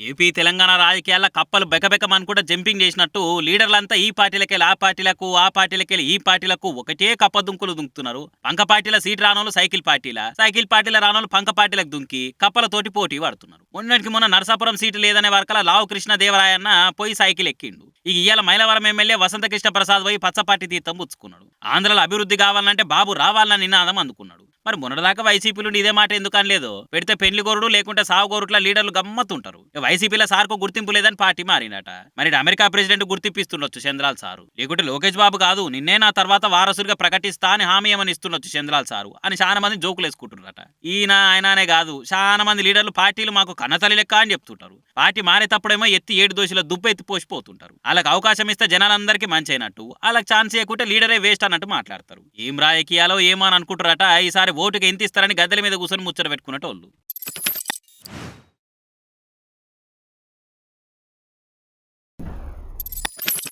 AP Telangana రాజకీయాల్లో కప్పలు బెకబెకమనుకుంటా jumping చేసినట్టు లీడర్లంతా ఈ పార్టీలకెళ్ళి ఆ పార్టీలకు ఆ పార్టీలకెళ్ళి ఈ పార్టీలకు ఒకటే కప్ప దుంకులు దుంకుతున్నారు. పంక పార్టీల సీట్ రానోళ్ళు సైకిల్ పార్టీల? సైకిల్ పార్టీల రానోళ్ళు పంక పార్టీలకు దుంకి కప్పలతోటి పోటీ పడుతున్నారు. మొన్నటికి మొన్న నరసాపురం సీటు లేదనే వరకల లావు కృష్ణ దేవరాయన్న పోయి సైకిల్ ఎక్కిండు. ఇక ఇవాళ మైలవరం ఎమ్మెల్యే వసంతకృష్ణ ప్రసాద్ పోయి పచ్చపార్టీ తీర్థం పుచ్చుకున్నాడు. ఆంధ్రలో అభివృద్ధి కావాలంటే బాబు రావాలని నినాదం అందుకున్నాడు. మరి మొన్నటిదాకా వైసీపీలు ఇదే మాట ఎందుకు అనలేదు? పెడితే పెళ్ళి గోరుడు లేకుంటే సావు గోరుట్ల లీడర్లు గమ్మత్తుంటారు. ఇక వైసీపీలో సార్కు గుర్తింపు లేదని పార్టీ మారినట మరి అమెరికా ప్రెసిడెంట్ గుర్తింపిస్తుండొచ్చు చంద్రాల్ సారు. లేకుంటే లోకేష్ బాబు కాదు నిన్నే నా తర్వాత వారసుడిగా ప్రకటిస్తా అని హామీ ఏమని ఇస్తుండొచ్చు చంద్రాల్ సారు? అని చాలా మంది జోకులు వేసుకుంటున్నారట. ఈయన ఆయననే కాదు చాలా మంది లీడర్లు పార్టీలు మాకు కన్నతల్లి లెక్క అని చెప్తుంటారు. పార్టీ మారేటప్పుడేమో ఎత్తి ఏడు దోషుల దుబ్బ ఎత్తి పోసిపోతుంటారు. వాళ్ళకి అవకాశం ఇస్తే జనాలందరికీ మంచి అయినట్టు వాళ్ళకి ఛాన్స్ ఇవ్వకుంటే లీడరే వేస్ట్ అన్నట్టు మాట్లాడతారు. ఏం రాజకీయాలో ఏమో అని అనుకుంటారట ఈసారి ఓటుకి ఎంత ఇస్తారని గద్దెల మీద కూర్చొని ముచ్చట పెట్టుకున్నట్టు వాళ్ళు